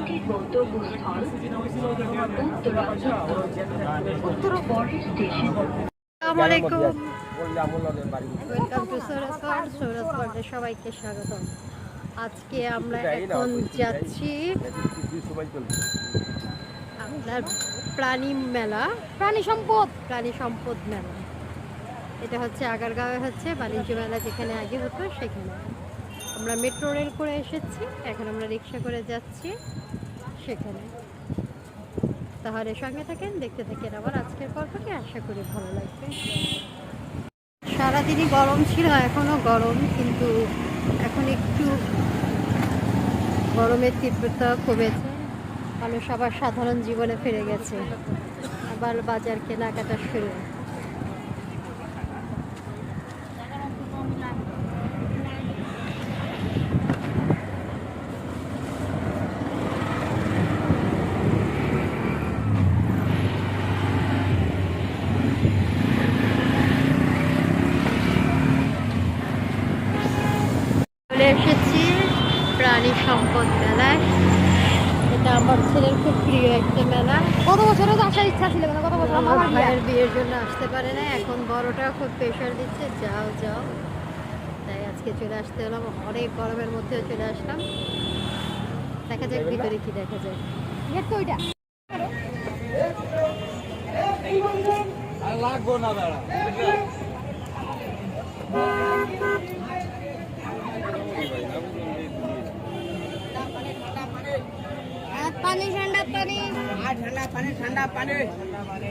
ট্রেনটির গন্তব্যস্থল station welcome to সৌরজগড় সৌরজগড়ে সবাইকে স্বাগতম আজকে আমরা এখন যাচ্ছি আপনার প্রাণী মেলা প্রাণী সম্পদ প্রাণী সম্পদ মেলা। এটা হচ্ছে আগারগাঁওয়ে হচ্ছে বাণিজ্য মেলা যেখানে আগে হতো সেখানে। আমরা মেট্রো রেল করে এসেছি এখন আমরা রিক্সা করে যাচ্ছি। সেখানে। তাহলে সঙ্গে থাকেন, দেখতে থাকেন আবার আজকের পর্বটি, আশা করি ভালো লাগবে। সারাদিনই গরম ছিল, এখনও গরম, কিন্তু এখন একটু গরমের তীব্রতা কমেছে। মানুষ আবার সাধারণ জীবনে ফিরে গেছে। আবার বাজার কেনাকাটা শুরু চলে এসেছি প্রাণী সম্পদ মেলায় এটা আমার ছেলের খুব প্রিয় একটা মেলা কত বছরে তো আসার ইচ্ছা ছিল মানে কত বছর আমার আমার বিয়ে। ভাইয়ের বিয়ের জন্য আসতে পারে না এখন বড়টা খুব প্রেশার দিচ্ছে। যাও যাও। তাই আজকে চলে আসতে হলাম অনেক গরমের মধ্যেও চলে আসলাম। দেখা যাক ভিতরে কি দেখা যায়। হ্যাঁ, ওইটা। পানি ঠান্ডা পানি ঠান্ডা পানি। ঠান্ডা পানি ঠান্ডা পানি।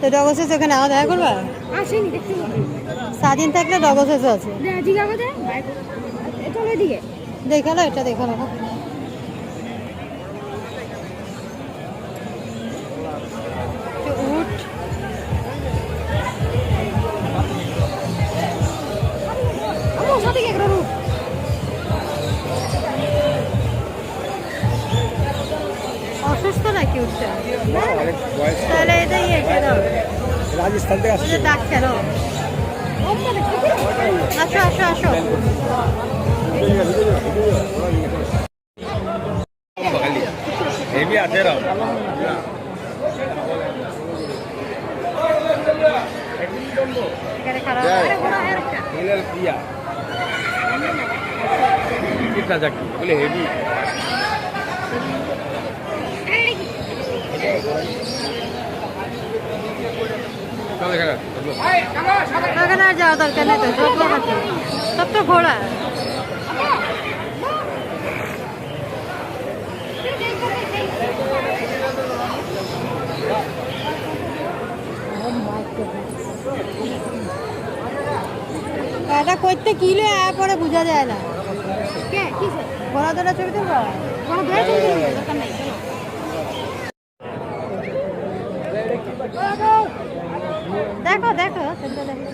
তো ডগসেস ওখানে আওয়া দেখা করবা? স্বাধীন থাকলে ডগসেস আছে। দেখাল এটা দেখাল দুধটা তাহলে এটাই কেন? রাজস্থান থেকে আসছে। ডাক কেন? আসো আসো আসো। হেভি আছে हेवी তো সব তো ঘোড়া এটা করতে কিলে পরে বোঝা যায় না ঘোড়া ধরা ছবি তুলবা? কোনো ধরে চলতে দরকার নাই চলো দেখো দেখো সেটা দেখো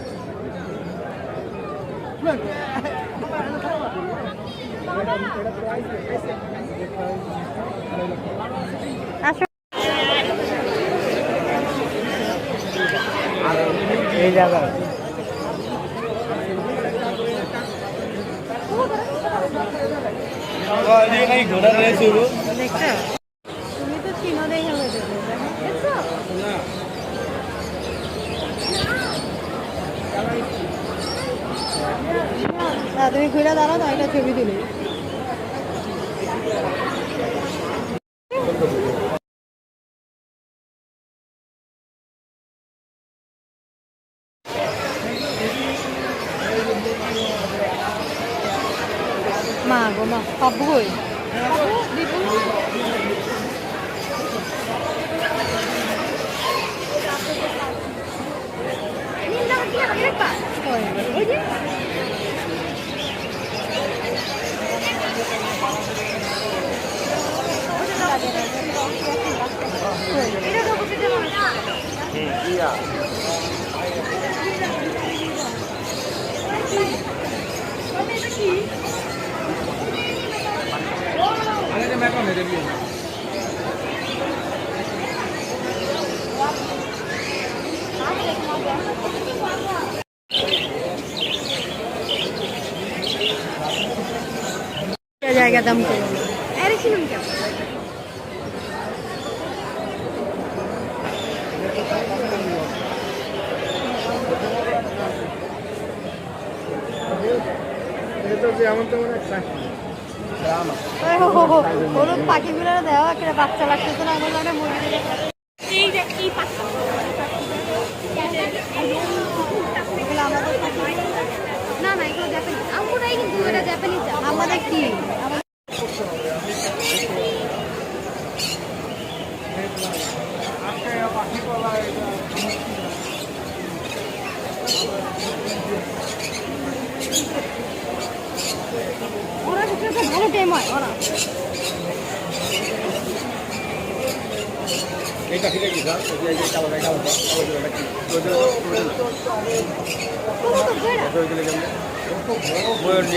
আসো এই জায়গা ঘোড়া রয়েছে মারবো মা পাবো কই Yeah. ওই যে জায়গা দাম করে আরে শুনুন কেমন? ওই হো হো হো, হলুদ পাখিগুলো দেওয়া একটা বাচ্চা লাগতেছে না আমার একটা মুরগি দেখে এই যে এই পাখি এগুলো না না এগুলো জাপানিজ আমরাই কিন্তু এটা জাপানিজ আমাদের কি? আমাদের ওরা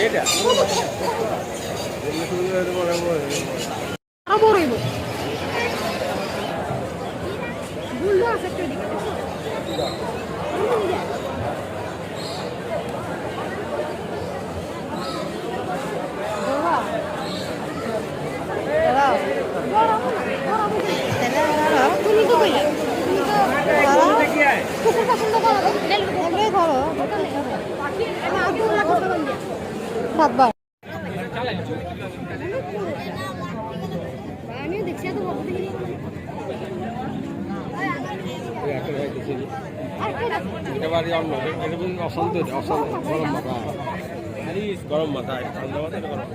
বেড়া আরও বড় হইব বুলডো আছে একটা দিকে দাঁড়াও দাঁড়াও তুমি তো কইলা তুমি তো কুকুর পছন্দ করো এগুলোই ধরো আমার আব্দুল্লাহ কথা বল দিয়া সাতবার আমিও দেখছি এত বড় দেখি আর কে আছে একেবারে অন্য এরকম অশান্ত অশান্ত গরম মাথা। গরম মাথা ঠান্ডা মাথা গরম।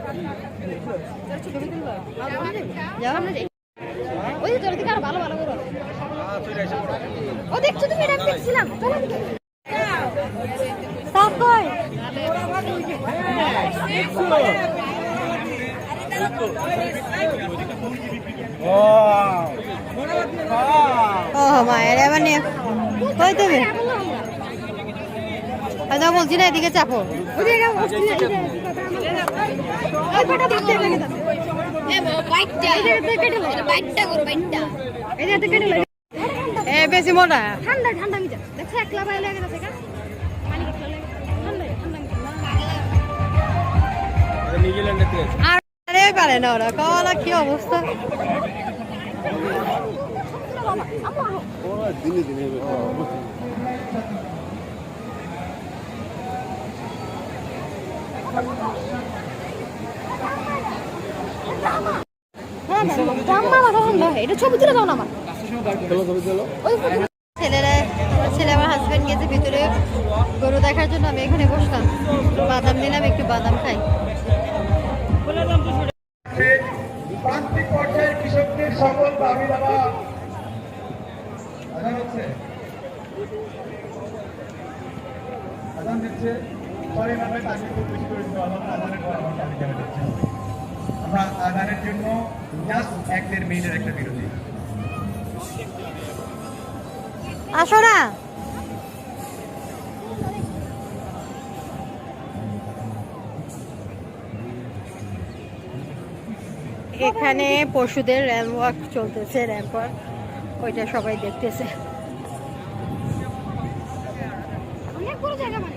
ওই তোর দিকে আরও ভালো ভালো করে ও দেখছ তুমি এটা দেখছিলাম। চলো দিকে ও মায়ের এবার নিয়ে কই তুমি? আচ্ছা বলছি না, এদিকে চাপো। এ, বেশি মোটা। ঠান্ডা ঠান্ডা মিটা দেখছ একলা বাইরে থেকে আর, পারে না ওরা, কলা কি অবস্থা হ্যাঁ ঠান্ডা মাথা ঠান্ডা ছেলেরা ছেলে আমার হাজবেন্ড গেছে ভিতরে গরু দেখার জন্য, আমি এখানে বসলাম। বাদাম দিলাম একটু বাদাম খাই। আমরা জন্য এক দেড় মিনিটের একটা বিরতি। আসো না। এখানে পশুদের র্যাম ওয়াক চলতেছে র্যাম্প ওয়াক ওইটা সবাই দেখতেছে অনেক বড় জায়গা মানে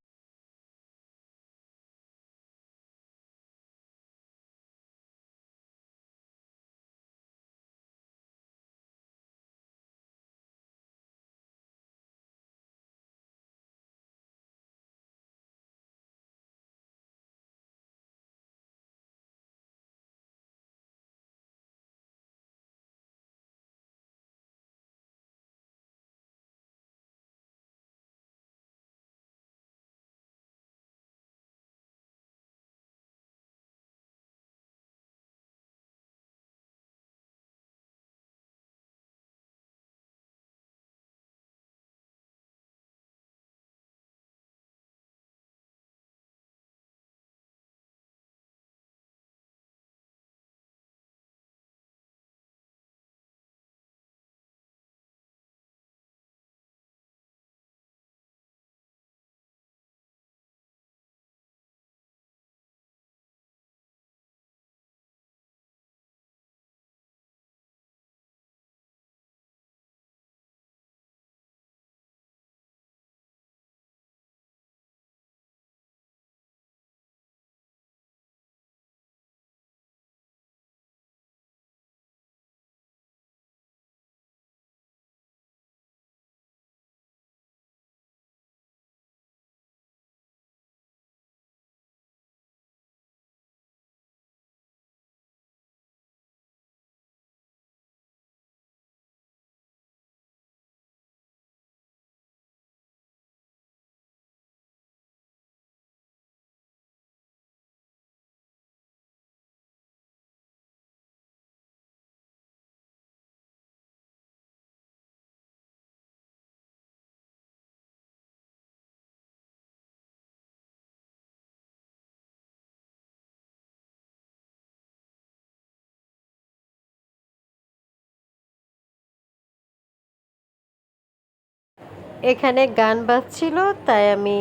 এখানে গান বাজছিল, তাই আমি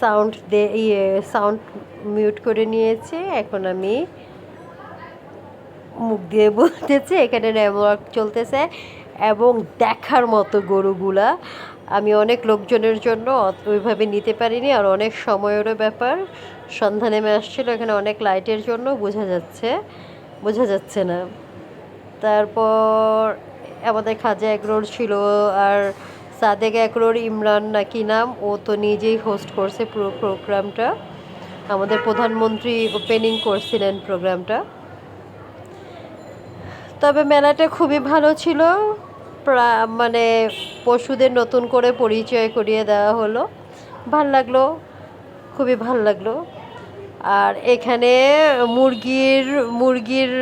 সাউন্ড দে ইয়ে সাউন্ড মিউট করে নিয়েছি। এখন আমি মুখ দিয়ে বলতেছি, এখানে নেটওয়ার্ক চলতেছে এবং দেখার মতো গরুগুলা। আমি অনেক লোকজনের জন্য ওইভাবে নিতে পারিনি, আর অনেক সময়েরও ব্যাপার। সন্ধ্যা নেমে আসছিল, এখানে অনেক লাইটের জন্য বোঝা যাচ্ছে বোঝা যাচ্ছে না। তারপর আমাদের খাজা এগরোর ছিল, আর সাদেক এগরোর ইমরান নাকি নাম? ও তো নিজেই হোস্ট করছে পুরো প্রোগ্রামটা আমাদের প্রধানমন্ত্রী ওপেনিং করছিলেন প্রোগ্রামটা তবে মেলাটা খুবই ভালো ছিল। মানে পশুদের নতুন করে পরিচয় করিয়ে দেওয়া হলো। ভালো লাগল, খুবই ভালো লাগল। আর এখানে মুরগির মুরগির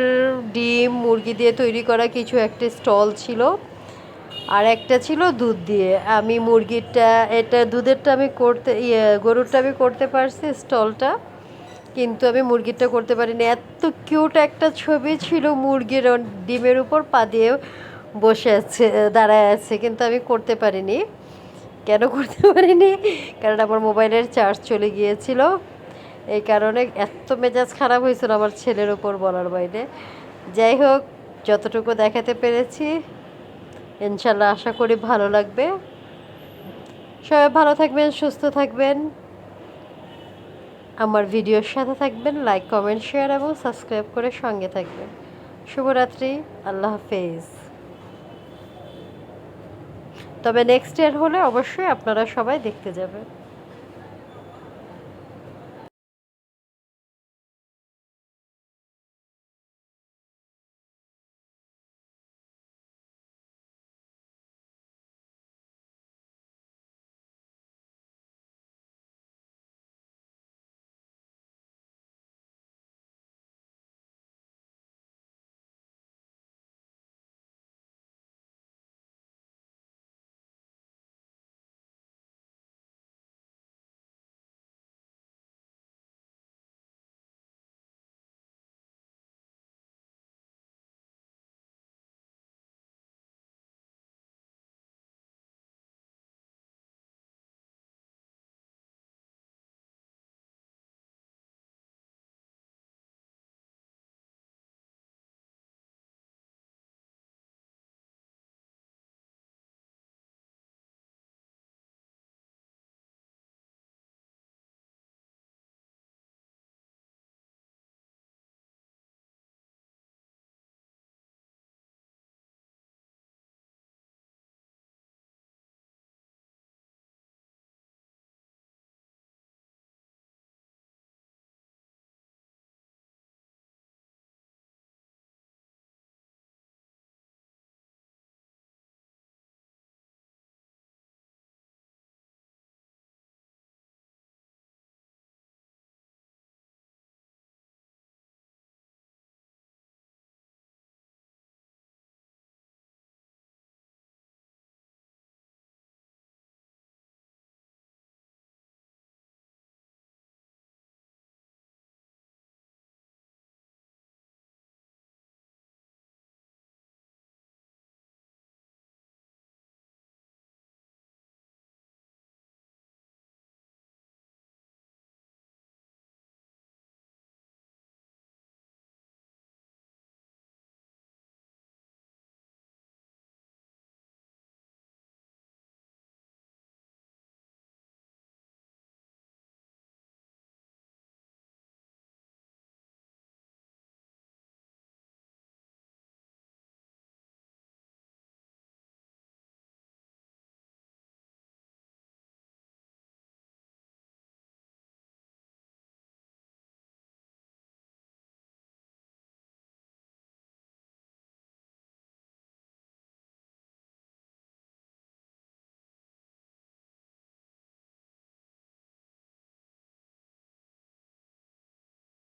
ডিম, মুরগি দিয়ে তৈরি করা কিছু একটা স্টল ছিল। আর একটা ছিল দুধ দিয়ে। আমি মুরগিরটা এটা দুধেরটা আমি করতে ইয়ে গরুরটা আমি করতে পারছি স্টলটা, কিন্তু আমি মুরগিরটা করতে পারিনি। এত কিউট একটা ছবি ছিল মুরগির ডিমের উপর পা দিয়ে বসে আছে, দাঁড়ায় আছে, কিন্তু আমি করতে পারিনি। কেন করতে পারিনি? কারণ আমার মোবাইলের চার্জ চলে গিয়েছিল। এই কারণে এত মেজাজ খারাপ হয়েছিল আমার ছেলের ওপর বলার বাইরে। যাই হোক, যতটুকু দেখাতে পেরেছি ইনশাল্লাহ আশা করি ভালো লাগবে। সবাই ভালো থাকবেন, সুস্থ থাকবেন। আমার ভিডিওর সাথে থাকবেন লাইক কমেন্ট শেয়ার এবং সাবস্ক্রাইব করে সঙ্গে থাকবেন। শুভরাত্রি, আল্লাহ হাফেজ। তবে নেক্সট ইয়ার হলে অবশ্যই আপনারা সবাই দেখতে যাবেন।